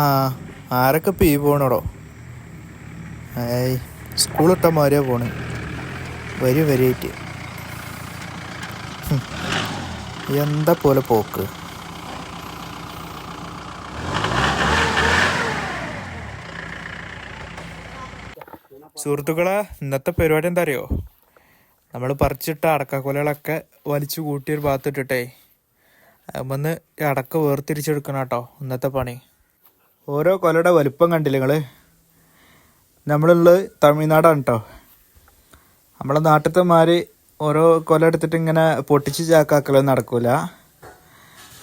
ആ. ആരൊക്കെ പീ പോണോടോ? ഏയ് സ്കൂളിട്ട മാതിരിയാ പോണ്. വരി വരിയായിട്ട് എന്താ പോലെ പോക്ക്? സുഹൃത്തുക്കളെ ഇന്നത്തെ പരിപാടി എന്താ അറിയോ നമ്മൾ പറിച്ചിട്ട അടക്കക്കൊലകളൊക്കെ വലിച്ചു കൂട്ടിയൊരു ഭാഗത്തിട്ടിട്ടേ വന്ന് അടക്ക വേർതിരിച്ചെടുക്കണം കേട്ടോ ഇന്നത്തെ പണി. ഓരോ കൊലയുടെ വലിപ്പം കണ്ടില്ല നിങ്ങൾ നമ്മളുള്ളത് തമിഴ്നാടാണ് കേട്ടോ നമ്മളെ നാട്ടിലത്തെ മാതിരി ഓരോ കൊല എടുത്തിട്ട് ഇങ്ങനെ പൊട്ടിച്ച് ചാക്കാക്കലൊന്നും നടക്കൂല.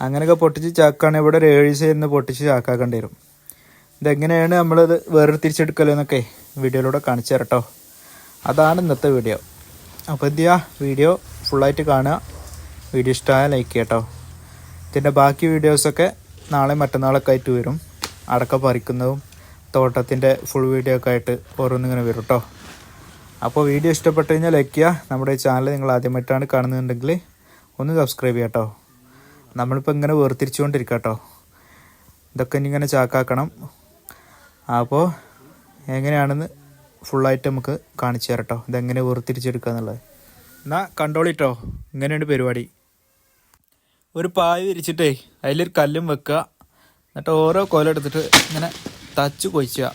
അങ്ങനെയൊക്കെ പൊട്ടിച്ച് ചാക്കാണ് ഇവിടെ ഒരു ഏഴ് സൈഡിൽ പൊട്ടിച്ച് ചാക്കാക്കേണ്ടി വരും. ഇതെങ്ങനെയാണ് നമ്മളിത് വേർതിരിച്ചെടുക്കലെന്നൊക്കെ വീഡിയോയിലൂടെ കാണിച്ചു തരാം കേട്ടോ അതാണ് ഇന്നത്തെ വീഡിയോ. അപ്പോൾ എന്ത് ചെയ്യുക വീഡിയോ ഫുള്ളായിട്ട് കാണുക. വീഡിയോ ഇഷ്ടമായ ലൈക്ക് ചെയ്യാം കേട്ടോ ഇതിന്റെ ബാക്കി വീഡിയോസൊക്കെ നാളെ മറ്റന്നാളൊക്കെ ആയിട്ട് വരും. അടക്ക പറിക്കുന്നതും തോട്ടത്തിന്റെ ഫുൾ വീഡിയോ ഒക്കെ ആയിട്ട് ഓരോന്നിങ്ങനെ വരും കേട്ടോ അപ്പോൾ വീഡിയോ ഇഷ്ടപ്പെട്ട് കഴിഞ്ഞാൽ ലൈക്ക് ചെയ്യുക. നമ്മുടെ ചാനൽ നിങ്ങൾ ആദ്യമായിട്ടാണ് കാണുന്നുണ്ടെങ്കിൽ ഒന്ന് സബ്സ്ക്രൈബ് ചെയ്യാം കേട്ടോ നമ്മളിപ്പോൾ ഇങ്ങനെ വേർതിരിച്ചുകൊണ്ടിരിക്കുക കേട്ടോ ഇതൊക്കെ ഇനി ഇങ്ങനെ ചാക്കാക്കണം. അപ്പോൾ എങ്ങനെയാണെന്ന് ഫുള്ളായിട്ട് നമുക്ക് കാണിച്ചു തരാം കേട്ടോ ഇതെങ്ങനെ വേർതിരിച്ചെടുക്കുക എന്നുള്ളത്. എന്നാൽ കണ്ടോളിട്ടോ ഇങ്ങനെയാണ് പരിപാടി. ഒരു പായ വിരിച്ചിട്ടേ അതിലൊരു കല്ലും വെക്കുക. എന്നിട്ട് ഓരോ കോല എടുത്തിട്ട് ഇങ്ങനെ തച്ച് കൊയ്ച്ചുക.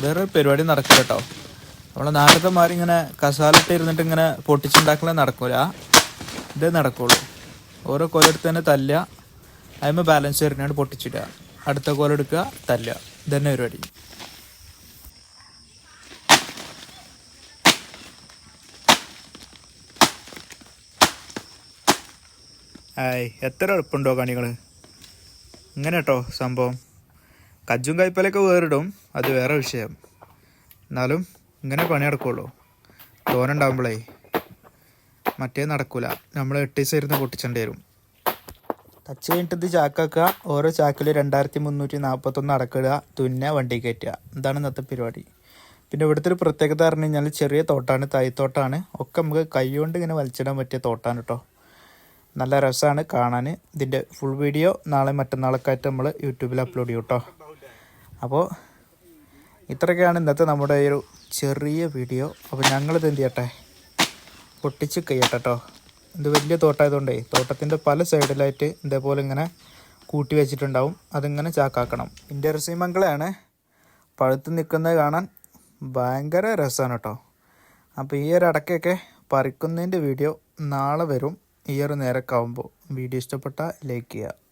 വേറൊരു പരിപാടി നടക്കില്ല കേട്ടോ നമ്മളെ നാട്ടിലത്തെ മാറി ഇങ്ങനെ കസാലിട്ട് ഇരുന്നിട്ട് ഇങ്ങനെ പൊട്ടിച്ചുണ്ടാക്കലേ നടക്കൂല. ഇതേ നടക്കുള്ളൂ. ഓരോ കോല എടുത്ത് തന്നെ തല്ലുക. അതിന്മേൽ ബാലൻസ് വരുന്നതാണ് പൊട്ടിച്ചിടുക. അടുത്ത കോല എടുക്കുക തല്ലുക. ഇതന്നെ പരിപാടി. ആയ് എത്ര എളുപ്പമുണ്ടോ കണികൾ ഇങ്ങനെ കേട്ടോ സംഭവം. കജ്ജും കൈപ്പലൊക്കെ വേറിടും അത് വേറെ വിഷയം. എന്നാലും ഇങ്ങനെ പണി നടക്കുള്ളൂ. തോനുണ്ടാവുമ്പോഴേ മറ്റേ നടക്കൂല. നമ്മൾ എട്ട് ദിവസം ഇരുന്ന് പൊട്ടിച്ചേണ്ടി വരും. തച്ച് കഴിഞ്ഞിട്ട് ഇത് ചാക്കാക്കുക ഓരോ ചാക്കിൽ രണ്ടായിരത്തി മുന്നൂറ്റി നാൽപ്പത്തൊന്ന് അടക്കിടുക തുന്ന വണ്ടി കയറ്റുക. ഇതാണ് ഇന്നത്തെ പരിപാടി. പിന്നെ ഇവിടുത്തെ ഒരു പ്രത്യേകത പറഞ്ഞു കഴിഞ്ഞാൽ ചെറിയ തോട്ടാണ് തൈത്തോട്ടാണ് ഒക്കെ നമുക്ക് കൈ കൊണ്ട് ഇങ്ങനെ വലിച്ചിടാൻ പറ്റിയ തോട്ടാണ് കേട്ടോ നല്ല രസമാണ് കാണാൻ. ഇതിന്റെ ഫുൾ വീഡിയോ നാളെ മറ്റന്നാളൊക്കെ ആയിട്ട് നമ്മൾ യൂട്യൂബിൽ അപ്ലോഡ് ചെയ്യും കേട്ടോ അപ്പോൾ ഇത്രയൊക്കെയാണ് ഇന്നത്തെ നമ്മുടെ ഒരു ചെറിയ വീഡിയോ അപ്പോൾ ഞങ്ങളിത് എന്ത് ചെയ്യട്ടെ? പൊട്ടിച്ച് കഴിയട്ടെ കേട്ടോ ഇത് വലിയ തോട്ടമായതുകൊണ്ടേ തോട്ടത്തിന്റെ പല സൈഡിലായിട്ട് ഇതേപോലെ ഇങ്ങനെ കൂട്ടി വെച്ചിട്ടുണ്ടാവും. അതിങ്ങനെ ചാക്കാക്കണം. ഇന്റർസിമംഗളയാണ് പഴുത്ത് നിൽക്കുന്നത് കാണാൻ ഭയങ്കര രസമാണ് കേട്ടോ അപ്പോൾ ഈ ഒരു അടക്കയൊക്കെ പറിക്കുന്നതിന്റെ വീഡിയോ നാളെ വരും. ഈ നേരൊക്കെ ആകുമ്പോൾ വീഡിയോ ഇഷ്ടപ്പെട്ടാൽ ലൈക്ക് ചെയ്യുക.